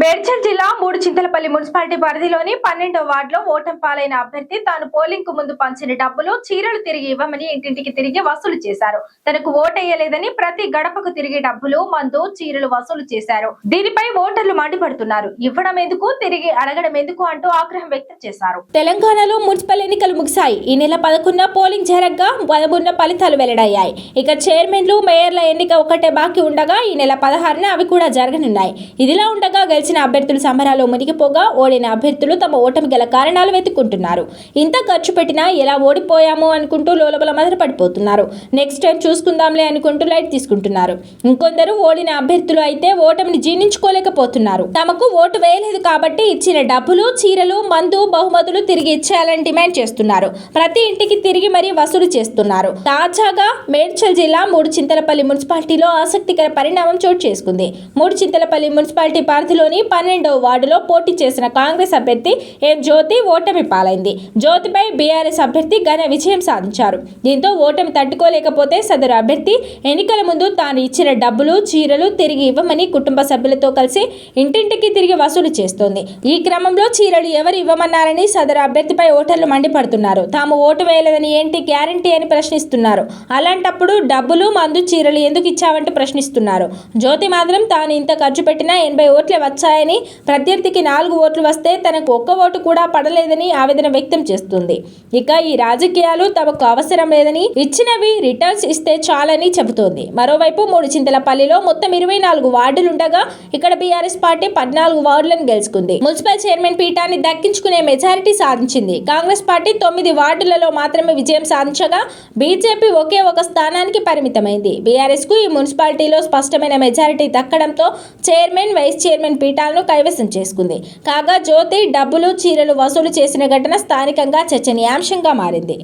మేడ్చల్ జిల్లా మూడు చింతలపల్లి మున్సిపాలిటీ పరిధిలోని పన్నెండో వార్డులో ఓటమి పాలైన అభ్యర్థి తాను పోలింగ్కు ముందు పంచిన డబ్బులు చీరలు తిరిగి ఇవ్వమని ఇంటింటికి తిరిగి వసూలు చేశారు. తనకు ఓటేయలేదని ప్రతి గడపకు తిరిగి డబ్బులు మందు చీరలు వసూలు చేశారు. దీనిపై ఓటర్లు మండిపడుతున్నారు. ఇవ్వడం ఎందుకు తిరిగి అడగడం ఎందుకు అంటూ ఆగ్రహం వ్యక్తం చేశారు. తెలంగాణలో మున్సిపల్ ఎన్నికలు ముగిశాయి. ఈ నెల పదకొండున పోలింగ్ జరగ్గా పదమూడున ఫలితాలు వెల్లడయ్యాయి. ఇక చైర్మన్లు మేయర్ల ఎన్నిక ఒకటే బాకీ ఉండగా ఈ నెల పదహారున అవి కూడా జరగనున్నాయి. ఇదిలా ఉండగా గెలిచిన అభ్యర్థులు సమరాల్లో మునిగిపోగా ఓడిన అభ్యర్థులు తమ ఓటమి గల కారణాలు వెతుక్కుంటున్నారు. ఇంత ఖర్చు పెట్టినా ఎలా ఓడిపోయామో అనుకుంటూ లోలబల మదన పడిపోతున్నారు నెక్స్ట్ టైం చూసుకుందాంలే అనుకుంటూ లైట్ తీసుకుంటున్నారు. ఇంకొందరు ఓడిన అభ్యర్థులు అయితే ఓటమిని జీర్ణించుకోలేకపోతున్నారు. తమకు ఓటు వేయలేదు కాబట్టి ఇచ్చిన డబ్బులు చీరలు మందు బహుమతులు తిరిగి ఇచ్చేయాలని డిమాండ్ చేస్తున్నారు. ప్రతి ఇంటికి తిరిగి మరీ వసూలు చేస్తున్నారు. తాజాగా మేడ్చల్ జిల్లా మూడు చింతలపల్లి మున్సిపాలిటీలో ఆసక్తికర పరిణామం చోటు చేసుకుంది. మూడు చింతలపల్లి మున్సిపాలిటీ పరిధిలోని పన్నెండవ వార్డులో పోటీ చేసిన కాంగ్రెస్ అభ్యర్థి ఎం జ్యోతి ఓటమి పాలైంది. జ్యోతిపై బీఆర్ఎస్ అభ్యర్థి ఘన విజయం సాధించారు. దీంతో ఓటమి తట్టుకోలేకపోతే సదరు అభ్యర్థి ఎన్నికల ముందు తాను ఇచ్చిన డబ్బులు చీరలు తిరిగి ఇవ్వమని కుటుంబ సభ్యులతో కలిసి ఇంటింటికి తిరిగి వసూలు చేస్తోంది. ఈ క్రమంలో చీరలు ఎవరు ఇవ్వమన్నారని సదరు అభ్యర్థిపై ఓటర్లు మండిపడుతున్నారు. తాము ఓటు వేయలేదని ఏంటి గ్యారంటీ అని ప్రశ్నిస్తున్నారు. అలాంటప్పుడు డబ్బులు మందు చీరలు ఎందుకు ఇచ్చావంటూ ప్రశ్నిస్తున్నారు. జ్యోతి మాత్రం తాను ఇంత ఖర్చు పెట్టినా ఎనభై ఓట్లే వచ్చాయని ప్రత్యర్థికి నాలుగు ఓట్లు వస్తే తనకు ఒక్క ఓటు కూడా పడలేదని ఆవేదన వ్యక్తం చేస్తుంది. ఇక ఈ రాజకీయాలు తమకు అవసరం లేదని ఇచ్చినవి రిటర్న్స్ ఇస్తే చాలని చెబుతోంది. మరోవైపు మూడు చింతలపల్లిలో మొత్తం ఇరవై నాలుగు వార్డులుండగా ఇక్కడ బీఆర్ఎస్ పార్టీ పద్నాలుగు వార్డులను గెలుచుకుంది. మున్సిపల్ చైర్మన్ పీఠాన్ని దక్కించుకునే మెజారిటీ సాధించింది. కాంగ్రెస్ పార్టీ తొమ్మిది వార్డులలో మాత్రమే విజయం సాధించగా బీజేపీ ఒకే ఒక స్థానానికి పరిమితమైంది. బీఆర్ఎస్కు ఈ మున్సిపాలిటీలో స్పష్టమైన మెజారిటీ దక్కడంతో చైర్మన్ వైస్ చైర్మన్ పీఠ పీఠాలను కైవసం చేసుకుంది. కాగా జ్యోతి డబ్బులు చీరలు వసూలు చేసిన ఘటన స్థానికంగా చర్చనీయాంశంగా మారింది.